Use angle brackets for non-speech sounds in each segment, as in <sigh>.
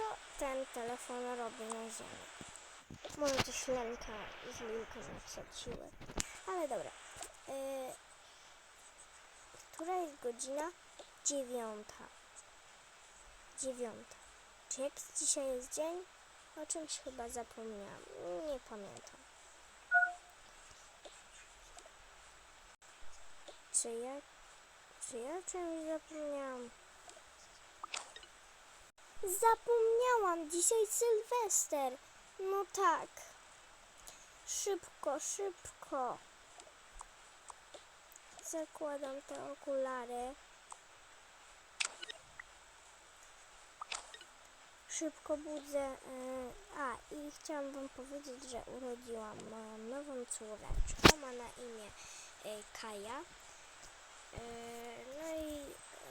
co ten telefon robi na ziemi? Może coś Lenka z Linką naprzedziły. Ale dobra. Yy, która jest godzina? Dziewiąta. Dziewiąta. Czy jaki dzisiaj jest dzień? O czymś chyba zapomniałam. Nie pamiętam. Czy ja... Czy ja czymś zapomniałam? Zapomniałam! Dzisiaj Sylwester! No tak. Szybko, szybko. Zakładam te okulary. Szybko budzę. e, A, i chciałam Wam powiedzieć, że urodziłam moją nową córeczkę. Ma na imię e, Kaja. E, No i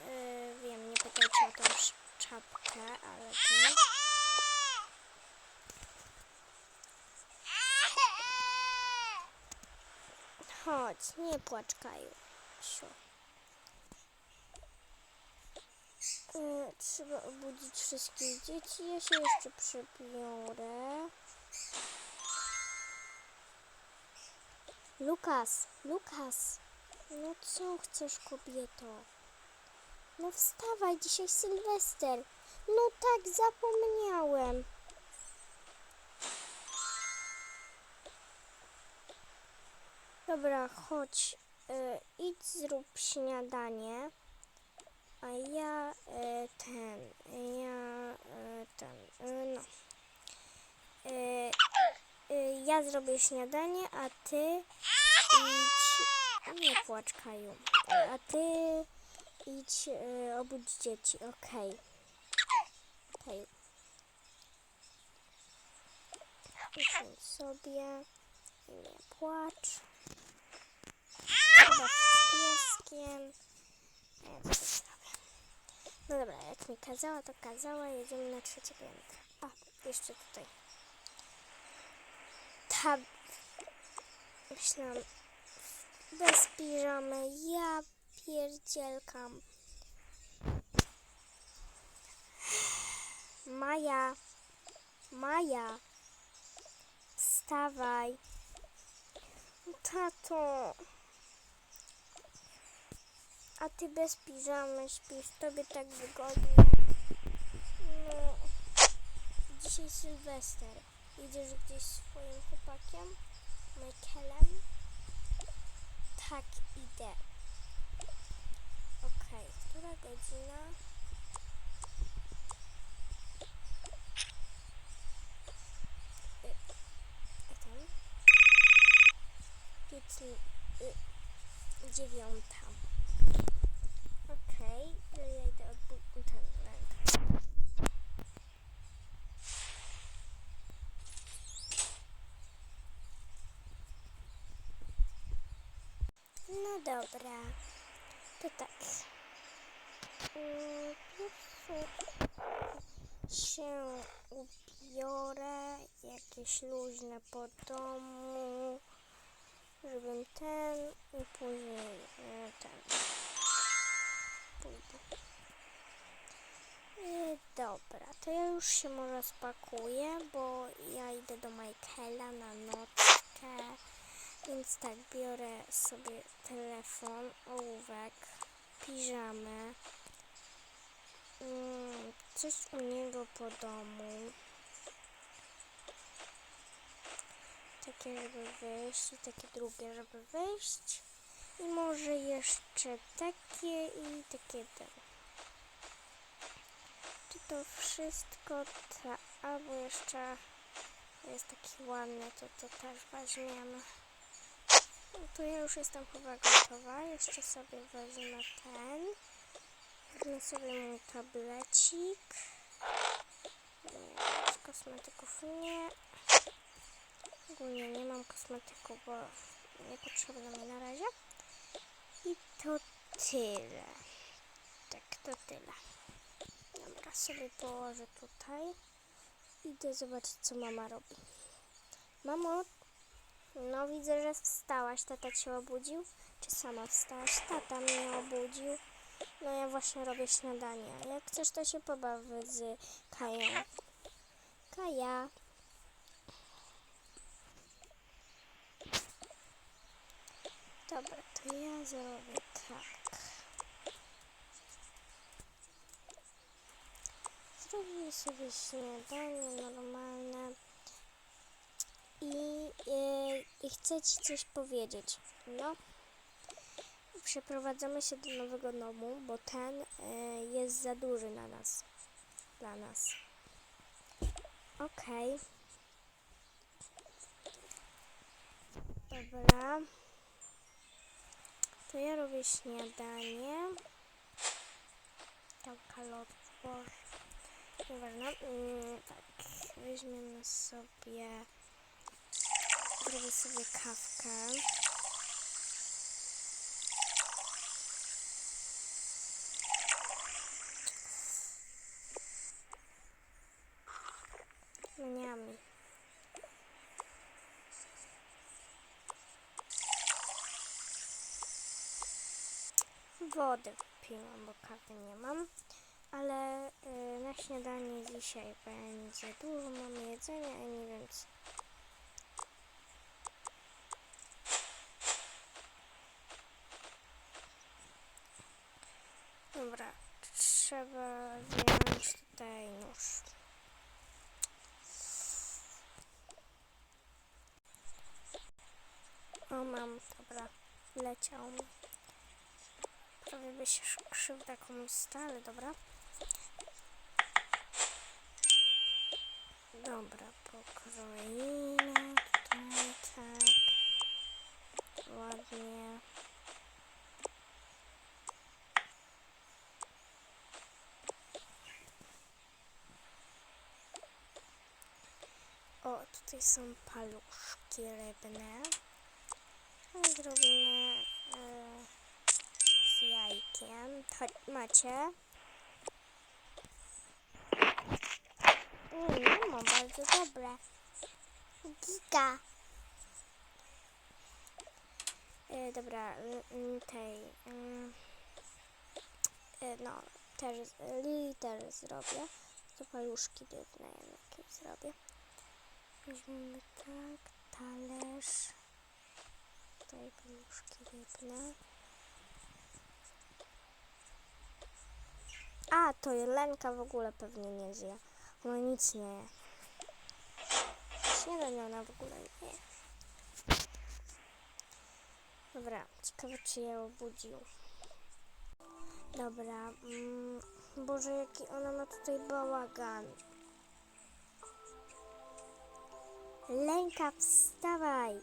e, wiem, nie pytajcie o sz- czapkę, ale to... Chodź, nie płacz, Kaju. Siu. E, trzeba obudzić wszystkich dzieci. Ja się jeszcze przebiorę. Lukas, Lukas. No co chcesz, kobieto? No wstawaj, dzisiaj Sylwester. No tak, zapomniałem. Dobra, chodź. E, idź, zrób śniadanie. A ja e, ten, ja e, ten, no. Ja zrobię śniadanie, a ty idź. Nie płacz, Kaju. A ty idź e, obudź dzieci, okej. Kaju. Usiądź sobie. Nie płacz. Pobaw z pieskiem. Zrobię. No dobra, jak mi kazała, to kazała. Jedziemy na trzecie piętro. A, jeszcze tutaj. Ta... Myślałam... Bez piżamy. Ja pierdzielkam. Maja. Maja. Wstawaj. Tato. A ty bez piżamy śpisz, tobie tak wygodnie. No. Dzisiaj Sylwester. Idziesz gdzieś swoim chłopakiem? Michaelem? Tak, idę. Okej, która godzina? Tam? Pięć, y, dziewiąta. Okej, to ja idę od rękę. No dobra, to tak. Się ubiorę, jakieś luźne po domu, żebym ten i później e, ten pójdę. I dobra, to ja już się może spakuję, bo ja idę do Michaela na nockę. Więc tak, biorę sobie telefon, ołówek, piżamę, mm, coś u niego po domu. Takie, żeby wyjść i takie drugie, żeby wyjść. I może jeszcze takie i takie te. Czy to wszystko? Ta, albo jeszcze jest taki ładny, to to też weźmiemy. No to ja już jestem chyba gotowa. Jeszcze sobie wezmę ten. Wezmę sobie mój tablecik. Z kosmetyków nie. Ogólnie nie mam kosmetyku, bo niepotrzebne mi na razie. I to tyle. Tak, to tyle. Dobra, sobie położę tutaj. Idę zobaczyć, co mama robi. Mamo, no widzę, że wstałaś. Tata cię obudził? Czy sama wstałaś? Tata mnie obudził. No ja właśnie robię śniadanie. Jak chcesz, to się pobaw z Kają. Kaja. Dobra, to ja zrobię tak. Zrobię sobie śniadanie normalne. I, e, I chcę Ci coś powiedzieć. No. Przeprowadzamy się do nowego domu, bo ten e, jest za duży na nas. Dla nas. Okej. Dobra. To ja robię śniadanie. Tam kalorfor. Nieważne. Mm, tak. Weźmiemy sobie. Zrobię sobie kawkę. Wody piłam, bo kawy nie mam. Ale y, na śniadanie dzisiaj będzie dużo mam jedzenia i nie wiem co. Dobra, trzeba wziąć tutaj nóż. O, mam, dobra, leciał mi. Prawie by się sz- krzywda komuś stała, ale dobra. Dobra, pokroimy tutaj tak. Ładnie. O, tutaj są paluszki rybne. Zrobimy e, z jajkiem. Chodź, macie? Mm, no, bardzo dobre. Giga. E, dobra, l- m, tej. e, no, też, Lili też zrobię. To paluszki rybne jakieś zrobię. Weźmiemy tak, talerz. Tutaj paluszki rybne. A, to Jelenka w ogóle pewnie nie zje. Ona nic nie je. Śniadania ona w ogóle nie je. Dobra, ciekawe czy je obudził. Dobra, mm, Boże jaki ona ma tutaj bałagan. Lenka, wstawaj!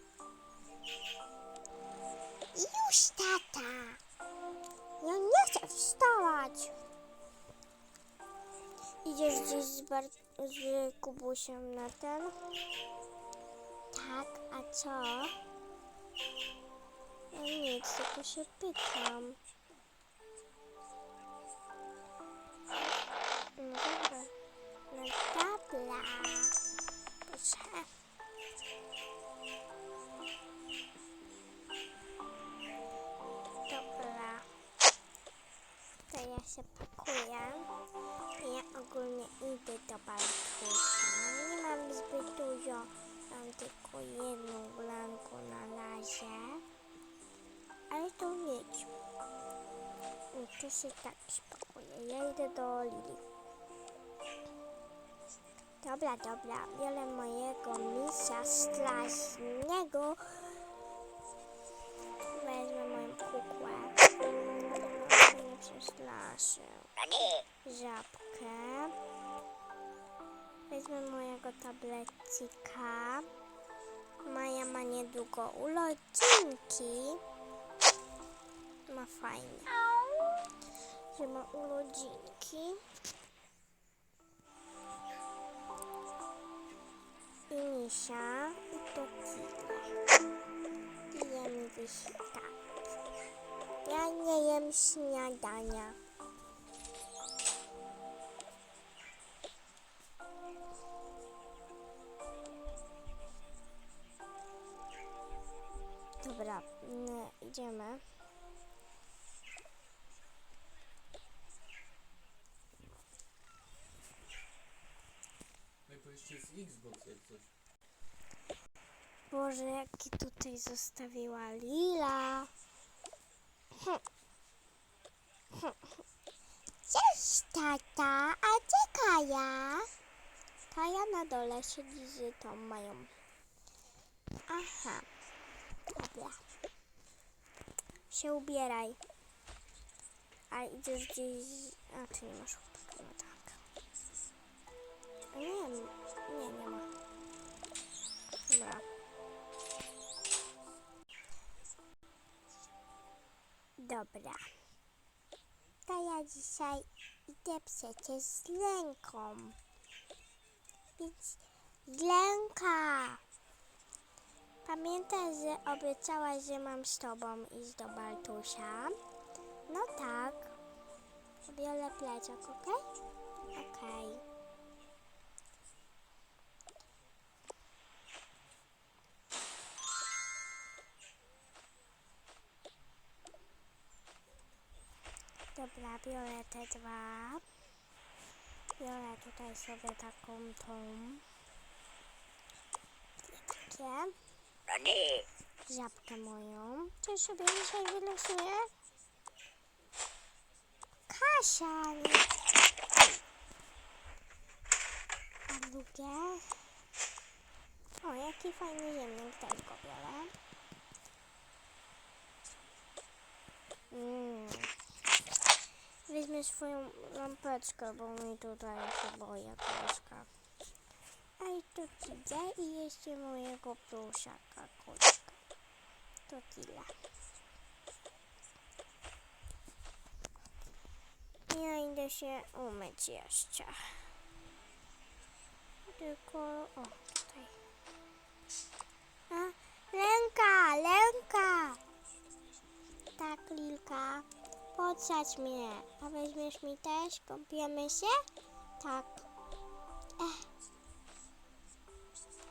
Już, tata! Ja nie chcę wstawać! Idziesz gdzieś z, Bar- z Kubusiem na ten? Tak, a co? No nic, tylko się pytam. No dobra. No dobra. Proszę. Dobra. To ja się pakuję. Ogólnie idę do Bartusia. Nie mam zbyt dużo. Mam tylko jedną blankę na razie. Ale to nic. I to się tak spakuje. Ja idę do Lili. Dobra, dobra. Biorę mojego misia strasznego. Wezmę moją kukłę. Nie przestraszy. Żabkę. Wezmę mojego tablecika. Maja ma niedługo urodzinki. Ma fajnie. Że ma urodzinki. I misia. I to. I jem wyśka. Ja nie jem śniadania. Dobra, mm, idziemy. No i powiedzcie Xbox jak coś. Boże, jaki tutaj zostawiła Lila. Hmm. Cześć tata, a gdzie Kaja? Kaja na dole siedzi z tą mają. Aha. Dobra. Się ubieraj. A idziesz gdzieś... A, ty nie masz chłopaka, no tak. Nie, nie, nie ma. Dobra. Dobra. To ja dzisiaj idę przecież z Lenką. Więc Lenka! Pamiętaj, że obiecałaś, że mam z tobą iść do Bartusia? No tak. Biorę plecak, okej? Okej. Dobra, biorę te dwa. Biorę tutaj sobie taką tą. Takie. Żabkę moją. Czy sobie dzisiaj wylosuję? Kasia! A drugie? O, jaki fajny ziemnik, też go biorę. Mm. Weźmie swoją lampeczkę, bo mi tutaj się boję troszkę. A i tu idę i jeszcze mojego pluszaka, kulka. To tyle. Ja idę się umyć jeszcze. Tylko, o, tutaj. A, Lenka, Lenka! Tak, Lilka. Podsadź mnie. A weźmiesz mi też? Kąpiemy się? Tak. Ech.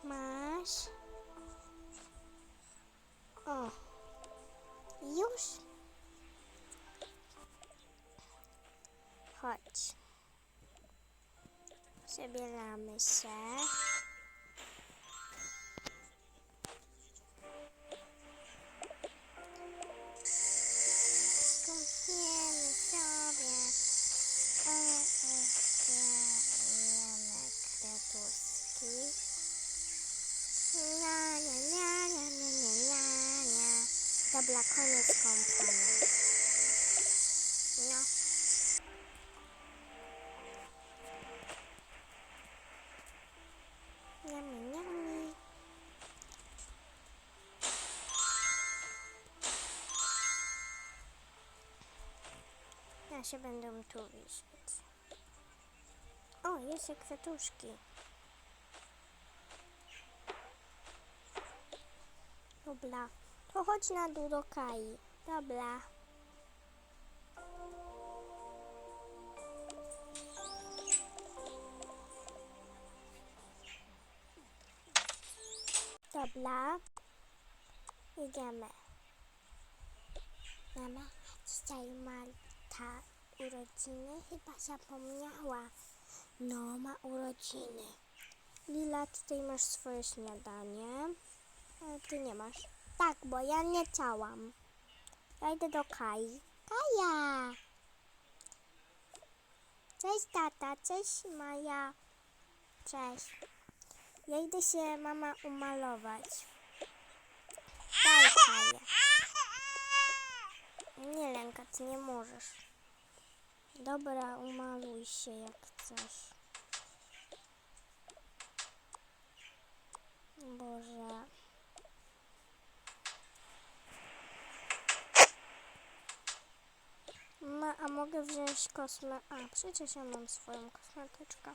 Masz. O. Już? Chodź. Przebieramy się. Się będę tu wiesić. O, jeszcze kwiatuszki. Dobra, to chodź na dół do Kai. Dobra. Dobra. Idziemy. Mama, dzisiaj Marta urodziny chyba zapomniała. No, ma urodziny. Lila, tutaj masz swoje śniadanie. Ale ty nie masz. Tak, bo ja nie chciałam. Ja idę do Kai. Kaja! Cześć tata, cześć Maja. Cześć. Ja idę się mama umalować. Daj Kaja. Nie ty nie możesz. Dobra, umaluj się jak chcesz. Boże. Ma, a mogę wziąć kosmę... A, przecież ja mam swoją kosmetyczkę.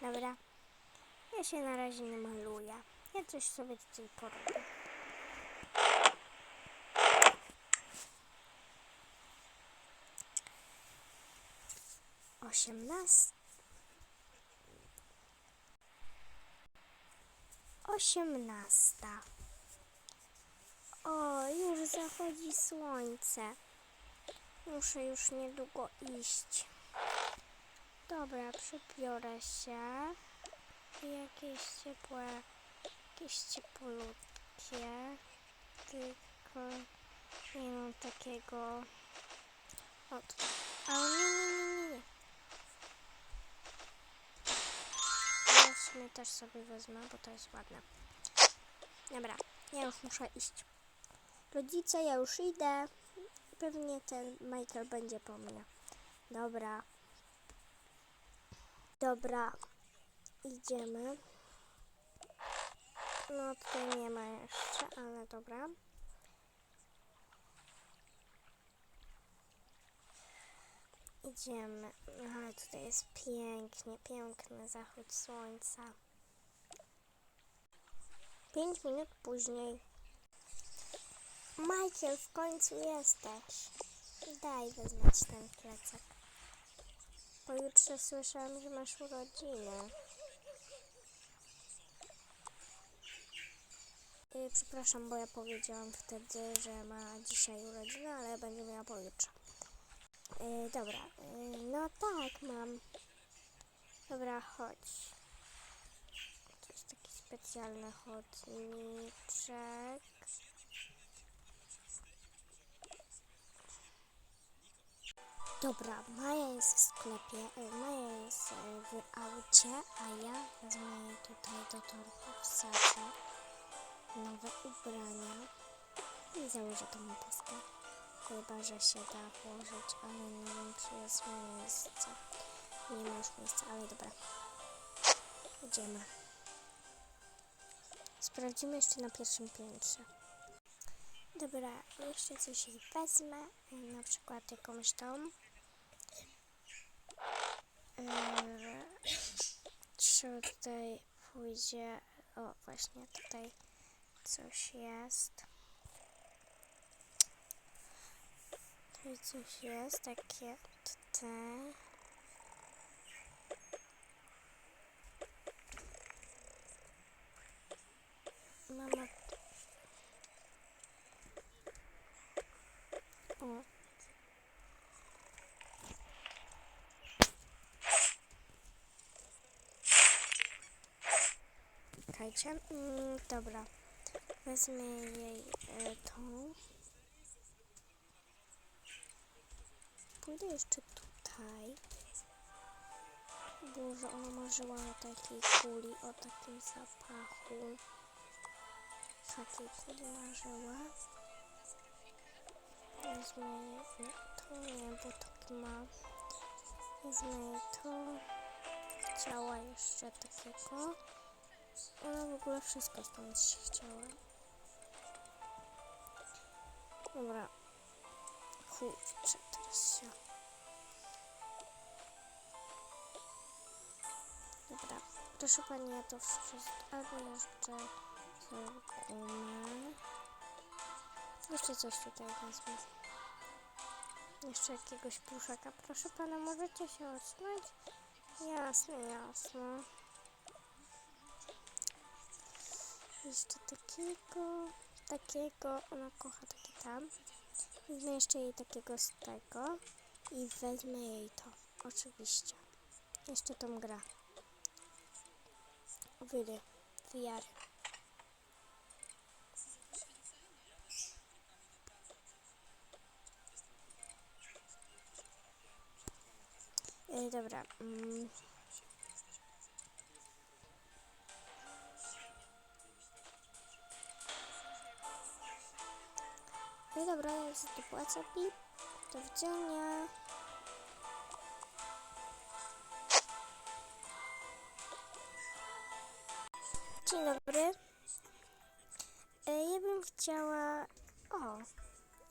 Dobra. Ja się na razie nie maluję. Ja coś sobie tutaj porobię. Osiemnasta. Osiemnasta. O, już zachodzi słońce. Muszę już niedługo iść. Dobra, przybiorę się. Jakieś ciepłe, jakieś ciepłutkie. Tylko nie mam takiego. O. Ale nie, nie, nie, nie, nie. Ja w sumie też sobie wezmę, bo to jest ładne. Dobra, ja już muszę iść. Rodzice, ja już idę. Pewnie ten Michael będzie po mnie. Dobra. Dobra. Idziemy. No tutaj nie ma jeszcze, ale dobra. Idziemy. Ale tutaj jest pięknie, piękny zachód słońca. Pięć minut później. Michael, w końcu jesteś. Daj ci ten plecak. Pojutrze słyszałam, że masz urodziny. Y, przepraszam, bo ja powiedziałam wtedy, że ma dzisiaj urodziny, ale będzie miała pojutrze. Y, dobra, y, no tak, mam. Dobra, chodź. To jest taki specjalny chodniczek. Dobra, Maja jest w sklepie, Maja jest w aucie, a ja wezmę tutaj do wsadzę nowe ubrania i założę tą opaskę. Chyba, że się da włożyć, ale nie wiem, czy jest miejsce. Nie ma już miejsca, ale dobra. Idziemy. Sprawdzimy jeszcze na pierwszym piętrze. Dobra, jeszcze coś wezmę, na przykład jakąś tą. Eee, Czy tutaj pójdzie, o właśnie tutaj coś jest. Tutaj coś jest, takie te. Mama. O. Czekajcie. Mm, dobra. Wezmę jej e, tą. Pójdę jeszcze tutaj. Boże, ona marzyła o takiej kuli, o takim zapachu. Takiej kuli marzyła. Wezmę jej to, nie, bo taki ma. Wezmę jej to. Chciała jeszcze takiego. Ona w ogóle wszystko stąd się chciała. Dobra. Kurczę, teraz się... Dobra. Proszę Pani, ja to wszystko... Albo jeszcze gumę. Jeszcze coś tutaj wezmę. Jeszcze jakiegoś pluszaka. Proszę Pana, możecie się odsunąć? Jasne, jasne. Jeszcze takiego, takiego, ona kocha takie tam. Wezmę jeszcze jej takiego z tego i wezmę jej to, oczywiście. Jeszcze tą grę. Wyry, wiary. E, dobra. Mm. No dobra, ja już tu płacę. Do widzenia. Dzień dobry. E, ja bym chciała... O,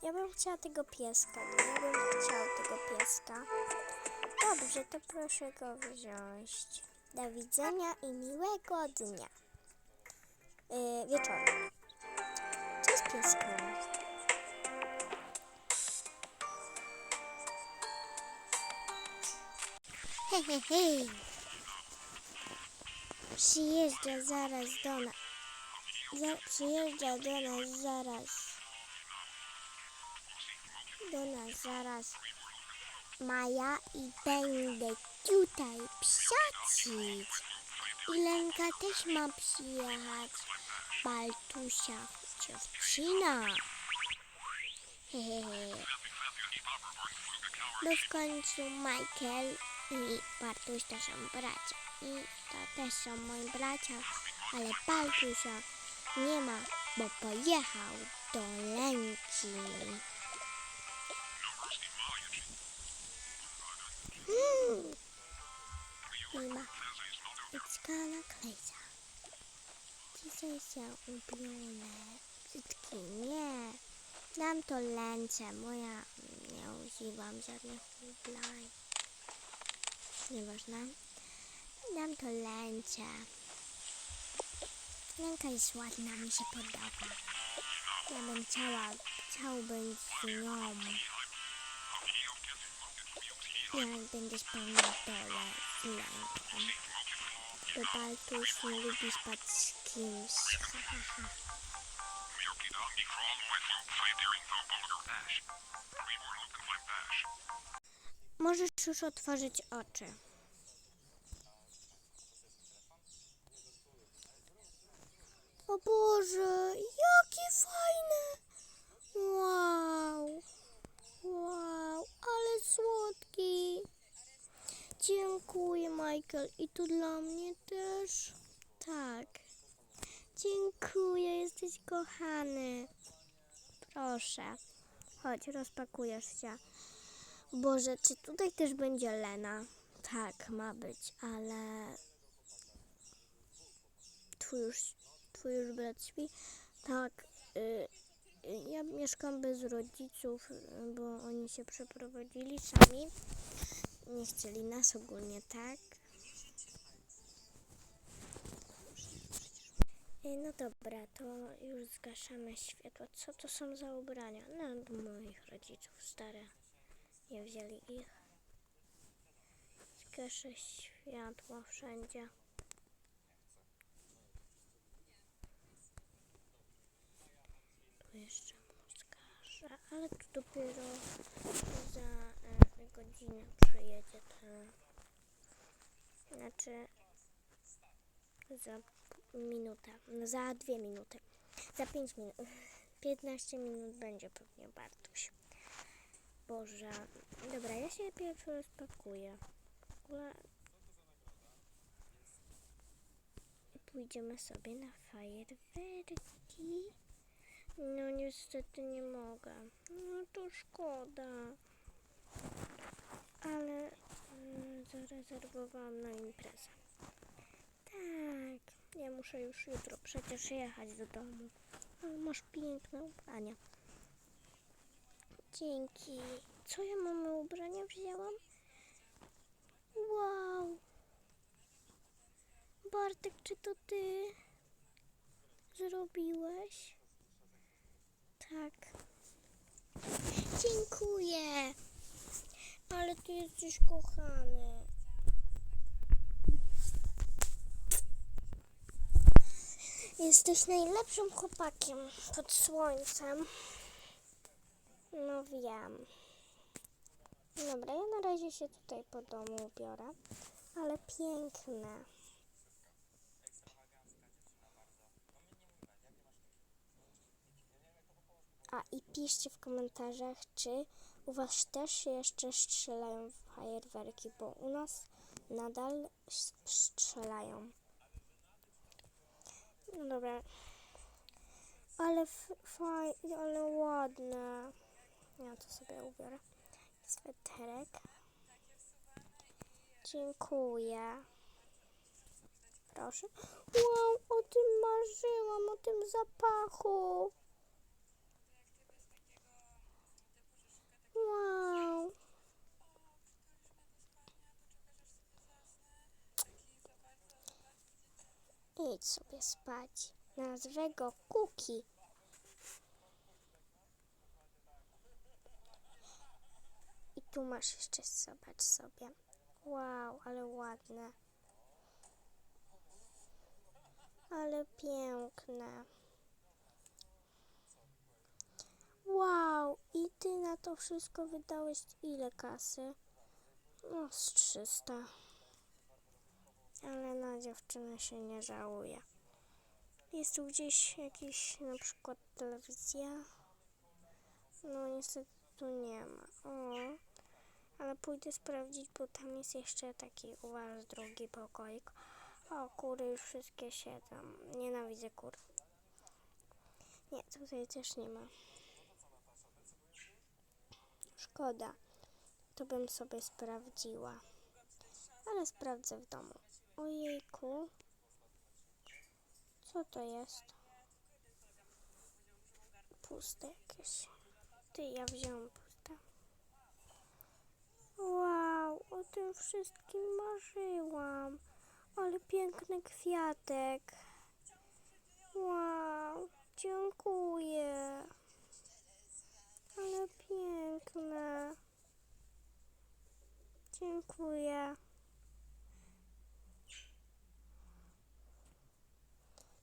ja bym chciała tego pieska. Ja bym chciała tego pieska. Dobrze, to proszę go wziąć. Do widzenia i miłego dnia. E, wieczoru. Cześć piesku. Hej, hej, hej. Przyjeżdża zaraz do nas. Za, przyjeżdża do nas zaraz. do nas zaraz Maja i będę tutaj psiacić. I Lenka też ma przyjechać. Baltusia, dziewczyna. Hehehe. <laughs> No w końcu Michael i Bartuś to są bracia. I to też są moi bracia, ale Bartusia nie ma, bo pojechał do Lenki. Mm. Nie ma. It's gonna crazy. Dzisiaj się ubiorę. Brzydki, nie. Dam to lęce, moja nie używam żadnych ubrań. Nieważne. Dam to lęce. Lęka jest ładna, mi się podoba. Ja bym chciała, chciałbym z nią. Jak będę spełniał dole z lęką. Bo Baltuś nie lubi spać z kimś. Ha, ha, ha. Możesz już otworzyć oczy. O Boże, jakie fajne! Wow! Wow, ale słodki! Dziękuję, Michael. I tu dla mnie też? Tak. Dziękuję, jesteś kochany. Proszę. Chodź, rozpakujesz się. Boże, czy tutaj też będzie Lena? Tak, ma być, ale... Twój już, twój już brat śpi? Tak, y, y, ja mieszkam bez rodziców, bo oni się przeprowadzili sami. Nie chcieli nas ogólnie, tak? Y, No dobra, to już zgaszamy światło. Co to są za ubrania? No, moich rodziców, stare. Nie wzięli ich. Zgaszę światło wszędzie. Tu jeszcze mu zgaszę, ale tu dopiero za e, godzinę przyjedzie ten. Znaczy za minutę, za dwie minuty, za pięć minut, <laughs> 15 minut będzie pewnie Bartuś. Boże. Dobra, ja się pierwszy rozpakuję. W ogóle... Pójdziemy sobie na fajerwerki. No niestety nie mogę. No to szkoda. Ale mm, zarezerwowałam na imprezę. Tak, ja muszę już jutro przecież jechać do domu. Ale masz piękne ubrania. Dzięki. Co ja mamy ubrania wzięłam? Wow. Bartek, czy to ty zrobiłeś? Tak. Dziękuję. Ale ty jesteś kochany. Jesteś najlepszym chłopakiem pod słońcem. No wiem. Dobra, ja na razie się tutaj po domu ubiorę. Ale piękne. A i piszcie w komentarzach, czy u was też jeszcze strzelają fajerwerki, bo u nas nadal strzelają. No dobra. Ale fajnie, ale ładne. Ja to sobie ubiorę. Sweterek. Dziękuję. Proszę. Wow, o tym marzyłam, o tym zapachu. Wow. Idź sobie spać. Nazwę go Kuki. Tu masz jeszcze, zobacz sobie. Wow, ale ładne. Ale piękne. Wow, i ty na to wszystko wydałeś ile kasy? No, z 300. Ale na dziewczynę się nie żałuje. Jest tu gdzieś jakiś na przykład telewizja? No niestety tu nie ma. O, ale pójdę sprawdzić, bo tam jest jeszcze taki u was drugi pokoik. O, kury już wszystkie siedzą. Nienawidzę kur. Nie, tutaj też nie ma. Szkoda. To bym sobie sprawdziła. Ale sprawdzę w domu. Ojejku. Co to jest? Puste jakieś. Ty, ja wziąłem. Wow, o tym wszystkim marzyłam. Ale piękny kwiatek. Wow, dziękuję. Ale piękne. Dziękuję.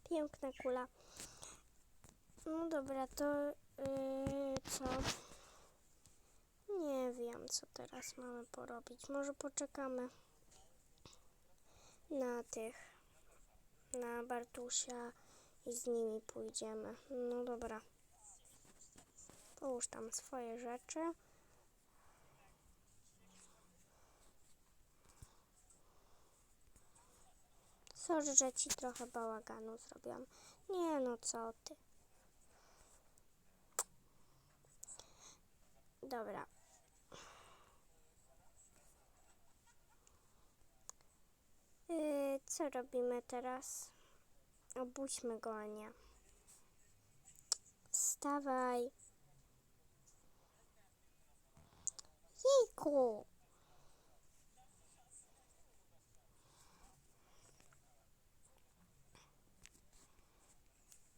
Piękna kula. No dobra, to yy, co? Nie wiem, co teraz mamy porobić. Może poczekamy na tych, na Bartusia i z nimi pójdziemy. No dobra. Połóż tam swoje rzeczy. Sorry, że ci trochę bałaganu zrobiłam. Nie no, co ty. Dobra. Yy, co robimy teraz? Obudźmy go, Ania. Wstawaj. Jejku.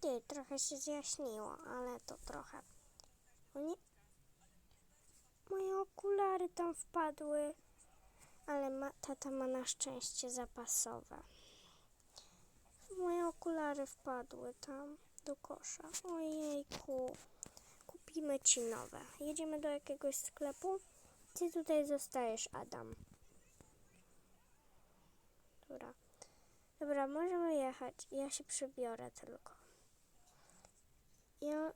Ty, trochę się zjaśniło, ale to trochę. Nie. Moje okulary tam wpadły. Ale ma, tata ma na szczęście zapasowe. Moje okulary wpadły tam do kosza. Ojejku. Kupimy ci nowe. Jedziemy do jakiegoś sklepu. Ty tutaj zostajesz, Adam. Dobra. Dobra, możemy jechać. Ja się przebiorę tylko. Ja y,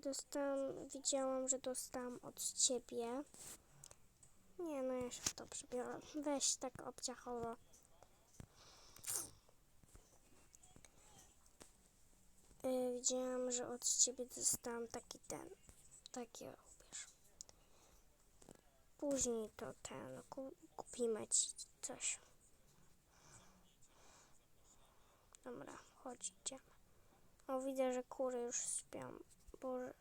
dostałam, widziałam, że dostałam od ciebie. Nie, no ja się w to przebiorę. Weź tak obciachowo. Y, widziałam, że od ciebie dostałam taki ten. Taki ubierz. Później to ten. Ku, kupimy ci coś. Dobra, chodź, idziemy. O, widzę, że kury już śpią. Boże.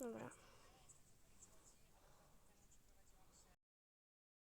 Dobra.